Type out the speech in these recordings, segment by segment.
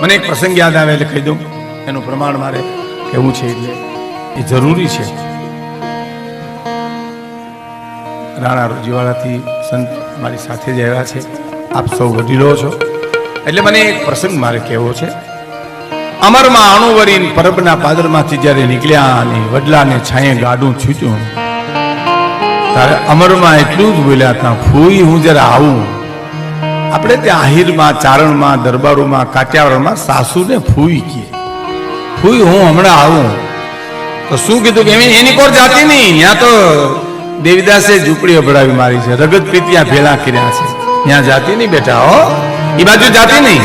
મને એક પ્રસંગ યાદ આવે એટલે કહી દઉં. એનું પ્રમાણ મારે કહેવું છે એટલે એ જરૂરી છે. રાણા રોજીવાળાથી સંત મારી સાથે જ આવ્યા છે. આપ સૌ વડીલો છો. એટલે મને એક પ્રસંગ મારે કહેવો છે. અમરમાં અણુવરીન પરબના પાદરમાંથી જ્યારે નીકળ્યા અને વડલાને છાંયે ગાડું છૂટ્યું, ત્યારે અમરમાં એટલું જ બોલ્યા હતા ફૂઈ હું જ્યારે આવું આપણે ત્યાં આહિરમાં, ચારણમાં, દરબારોમાં કાઠિયાવાડમાં સાસુને ફૂઈ કીએ. ફૂઈ હું હમણાં આવું. તો શું કીધું કે એની કોર જાતી નહીં. ત્યાં તો દેવીદાસે ઝૂંપડી અભડાવી મારી છે. રગત પ્રીતિયા ભેળા કર્યા છે. ત્યાં જાતી નહીં બેટા, હો. એ બાજુ જાતી નહીં.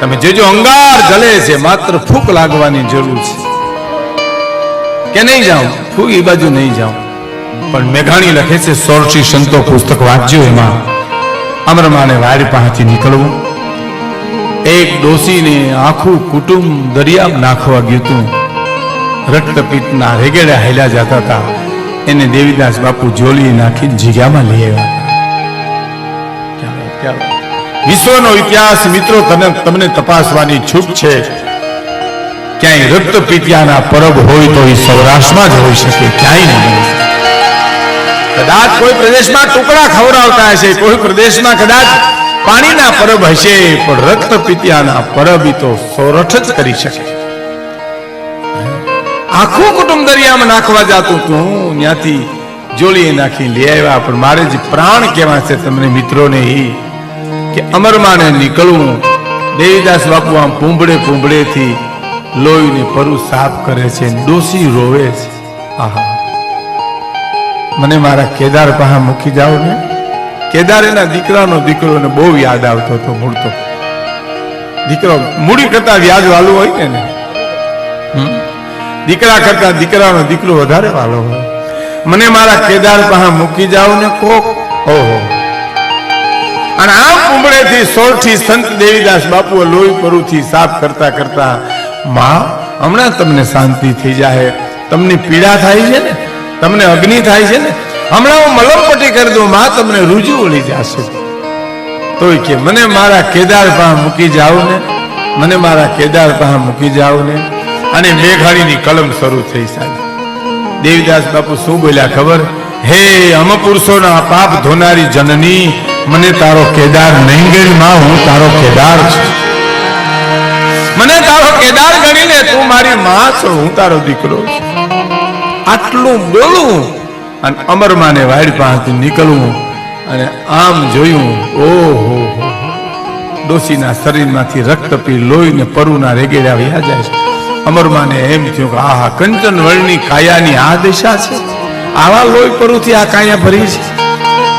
તમે જોજો, અંગાર જલે છે. માત્ર ફૂક લાગવાની જરૂર છે. કે નહીં જાઉં? ફૂક એ બાજુ નહીં જાઉં. પણ મેઘાણી લખે છે, સોરઠી સંતો પુસ્તક વાંચ્યું એમાં. અમરમાને વાડી પાસેથી નીકળવું એક ડોસીને આખું કુટુંબ દરિયામાં નાખવા ગયું હતું રક્તપિત્તના રેગેડા હેલા જતા હતા એને દેવીદાસ બાપુ જોલી નાખીને જીગામાં લઈ આવ્યા. વિશ્વનો ઇતિહાસ મિત્રો, તને તમને તપાસવાની છૂટ છે ક્યાંય રક્તપિતિયાના પરબ હોય તો એ સૌરાષ્ટ્રમાં જ હોઈ શકે, ક્યાંય નહીં. કદાચ કોઈ પ્રદેશમાં ટુકડા ખવડાવતા હશે, કોઈ પ્રદેશમાં કદાચ પાણીના પરબ હશે, પણ રક્ત પિત્યાના પરબ તો સોરઠ જ કરી શકે. આખું કુટુંબ દરિયામાં નાખવા જાતું તું ત્યાંથી જોલીએ નાખી લઈ આવ્યા, પણ મારે જ પ્રાણ કેવા છે તમને મિત્રોને એ, કે અમરમાને નીકળવું દેવીદાસ બાપુ આમ પૂંબડે પૂંબડેથી લોહીને પરુ સાફ કરે છે, ડોસી રોવે છે. આહા. મને મારા કેદાર પાસે મૂકી જાઓ ને. કેદાર એના દીકરાનો દીકરો બહુ યાદ આવતો હતો મૂળતો. દીકરો મૂડી કરતા વ્યાજ વાલું હોય ને દીકરા કરતા દીકરાનો દીકરો વધારે વાલો હોય. મને મારા કેદાર પાસે મૂકી જાઓ ને કોક. ઓહો. અને આમ કુંબળેથી સોળથી સંત દેવીદાસ બાપુ લોહી પરુથી સાફ કરતા કરતા, માં, હમણાં તમને શાંતિ થઈ જાય તમને પીડા થાય છે ને? તમને અગ્નિ થાય છે ને? હમણાં હું મલમપટ્ટી કરી દઉં, માં તમને રૂજુ વળી જશે. તોય કે, મને મારા કેદાર પાસે મૂકી જાઓ ને, મને મારા કેદાર પાસે મૂકી જાઓ ને. અને મેઘાણીની કલમ શરૂ થઈ સાહેબ. દેવીદાસ બાપુ શું બોલ્યા ખબર? હે અમપુરુષોના પાપ ધોનારી જનની, મને તારો કેદાર નહીં ગણી, માં, હું તારો કેદાર છું. મને તારો કેદાર ગણીને તું મારી માં છો, હું તારો દીકરો છું. આટલું બોલું અને અમરમાને વાડ પાસેથી નીકળવું અને આમ જોયું, ઓહો, ડોશીના શરીરમાંથી રક્ત પી લોહીને પરુના રેગેડા વ્યા જાય છે. અમરમાને એમ થયું કે આહા, કંચન વર્ણની કાયાની આ દિશા છે. આવા લોહી પરુથી આ કાયા ભરી છે.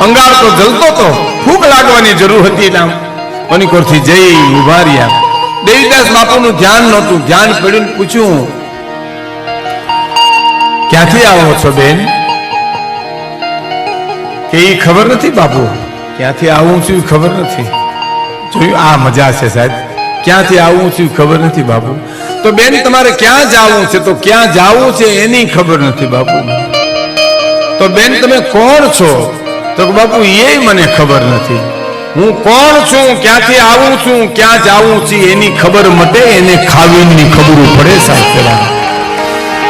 અંગાર તો જલતો તો ફૂગ લાગવાની જરૂર હતી આમ મણિકોરથી જઈ ઊભા રહ્યા દેવીદાસ બાપુનું ધ્યાન નહોતું. ધ્યાન પડીને પૂછ્યું ક્યાંથી આવો છો બેન? કે એ ખબર નથી બાપુ ક્યાંથી આવું છું ખબર નથી. જોયું આ મજા છે સાહેબ. ક્યાંથી આવું છું ખબર નથી બાપુ તો બેન તમારે ક્યાં જવું છે? તો ક્યાં જવું છે એની ખબર નથી બાપુ તો બેન તમે કોણ છો? તો બાપુ એ મને ખબર નથી. હું કોણ છું? ક્યાંથી આવું છું? ક્યાં જાવું છું? એની ખબર મટે એને ખાવીની ખબર પડે સાહેબ પેલા.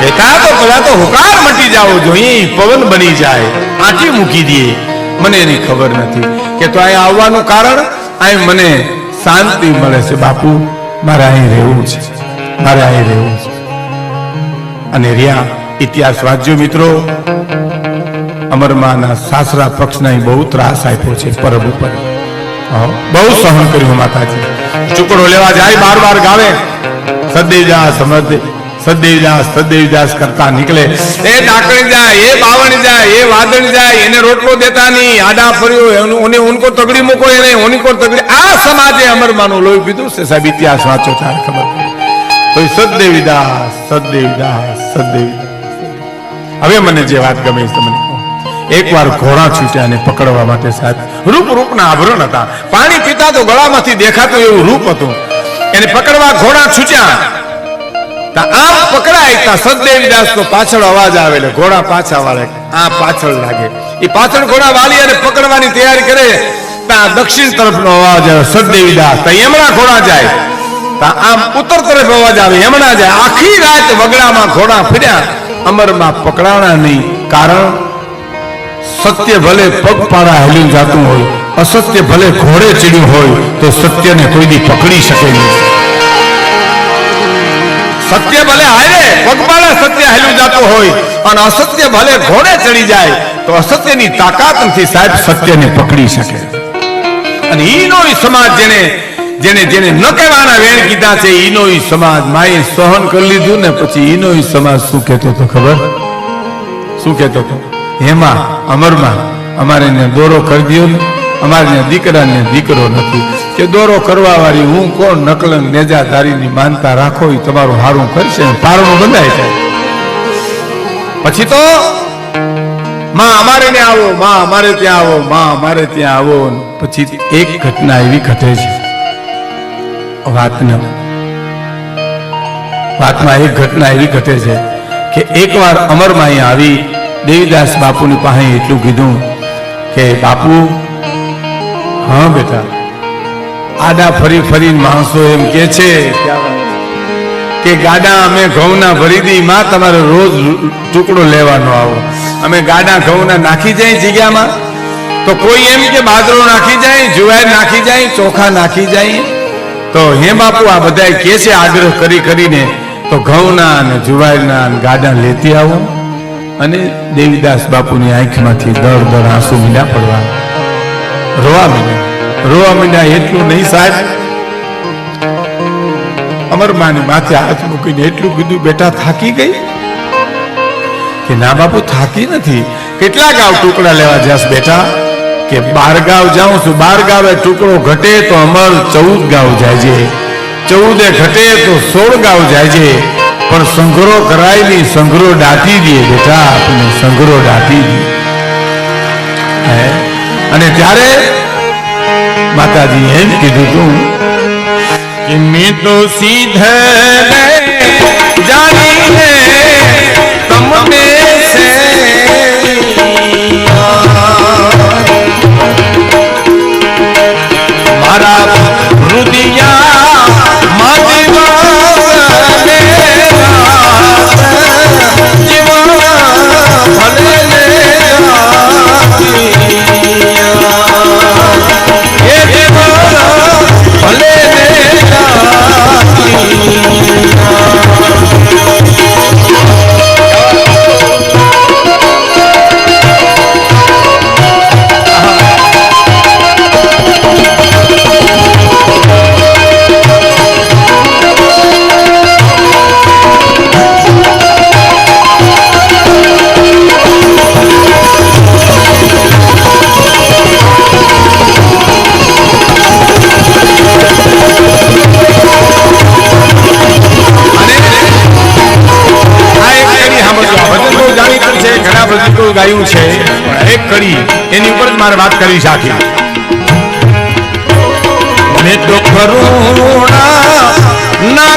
એકા પેલા તો હુકાર મટી જાવો જોઈએ પવન બની જાય આંટી મૂકી દે. મને એની ખબર નથી કે તો અહીં આવવાનું કારણ અહીં મને શાંતિ મળે છે. બાપુ, મારે અહીં રહેવું છે. મારે અહીં રહેવું છે. અને રહ્યા ઇતિહાસ વાંચ્યો મિત્રો, અમરમાના સાસરા પક્ષના બહુ ત્રાસ આપ્યો છે પરબ ઉપર. બહુ સહન કર્યું માતાજી. ચૂકડો લેવા જાય બાર બાર ગાવે સદેજા સમદ સદેવદાસ સદેવદાસ કરતા નીકળે. એ ડાકણી જાય, એ બાવણ જાય, એ વાદળ જાય, એને રોટલો દેતા નહીં, આડા ફર્યો ઓને ઉનકો તગડી મૂકો, એને ઓનકો તગડી આ સમાજે અમરમાનું લોહી પીધું છે સાહેબ, ઇતિહાસ વાંચો ત્યારે ખબર. તો સદેવદાસ સદેવદાસ સદેવીદાસ હવે મને જે વાત ગમે છે તમને. એકવાર ઘોડા છૂટ્યા ને પકડવા માટે સાહેબ, રૂપ રૂપના આભરણ હતા. પાણી પીતા તો ગળામાંથી દેખાતું એવું રૂપ હતું. એને પકડવા ઘોડા છૂટ્યા. આમ પકડાય તા સદદેવીદાસ નો પાછળ અવાજ આવે એટલે ઘોડા પાછા વાળે. આ પાછળ લાગે. એ પાછળ ઘોડા વાલી અને પકડવાની તૈયારી કરે. તા દક્ષિણ તરફનો અવાજ આવે સદદેવીદાસ તા એમણા ઘોડા જાય. તા આમ ઉત્તર તરફ અવાજ આવે યમુના જાય. આખી રાત વગડામાં ઘોડા ફર્યા. અમરમાં પકડાણા નહીં, કારણ સત્ય ભલે પગપાળા હલી જાતું હોય, અસત્ય ભલે ઘોડે ચડ્યું હોય, તો સત્યને કોઈ દી પકડી શકે નહીં. સત્ય ભલે હારે પગપાળે સત્ય હેલું જાતું હોય, અને અસત્ય ભલે ઘોડે ચડી જાય, તો અસત્યની તાકાત નથી સાહેબ, સત્યને પકડી શકે. અને ઈનો સમાજ જેને જેને જેને ન કહેવાના વેણ કીધા છે ઈનો સમાજ માએ સહન કરી લીધું ને પછી ઈનો સમાજ શું કહેતો તો ખબર? શું કહેતો હતો? હેમાં અમરમાં, અમારે દોરો કરી દ્યો ને, અમારે દીકરાને દીકરો નથી. કે દોરો કરવા વાળી હું કોણ? નકલંગ નેજાધારીની માનતા રાખો તમારું હારું કરશે પારણું બંધાય છે પછી તો, માં અમારે ને આવો, માં અમારે ત્યાં આવો, માં અમારે ત્યાં આવો પછી એક ઘટના એવી ઘટે છે. વાતને. વાતમાં એક ઘટના એવી ઘટે છે કે એકવાર અમરમાં અહીં આવી દેવીદાસ બાપુની પાસે એટલું કીધું કે, બાપુ, હા બેટા આડા ફરી ફરી માણસો એમ કે છે કે ગાડા, અમે ઘઉંના ભરી દી માં તમારે રોજ ટુકડો લેવાનો આવો. અમે ગાડા ઘઉંના નાખી જાય જગ્યામાં? તો કોઈ એમ કે બાજરો નાખી જાય, જુવાર નાખી જાય, ચોખા નાખી જાય? તો હે બાપુ, આ બધા કે છે આગ્રહ કરી કરીને, તો ઘઉંના અને જુવારના અને ગાડા લેતી આવો. અને દેવીદાસ બાપુની આંખમાંથી દર દર આંસુ મીડા પડવા. રોવા મીંડા. રોવા મીંડા એટલું નહીં સાહેબ. અમરમાને માથે હાથ મૂકીને એટલું કીધું, બેટા, થાકી ગઈ? કે ના બાપુ, થાકી નથી. કેટલા ગાવ ટુકડા લેવા જાસ બેટા? કે બાર ગાવ જાઉં છું, બાર ગાવે ટુકડો ઘટે તો અમર ચૌદ ગાવ જાય છે. ચૌદે ઘટે તો સોળ ગાવ જાય છે. પણ સંઘરો કરાય નહીં, સંઘરો દાટી દે બેટા આપણે સંઘરો દાટી દે? અને ત્યારે માતાજી એમ કીધું તું કે મેં તો સીધે ગાયું છે. એક કડી, એની ઉપર જ મારે વાત કરી સાખી મેં તો કરુણા ના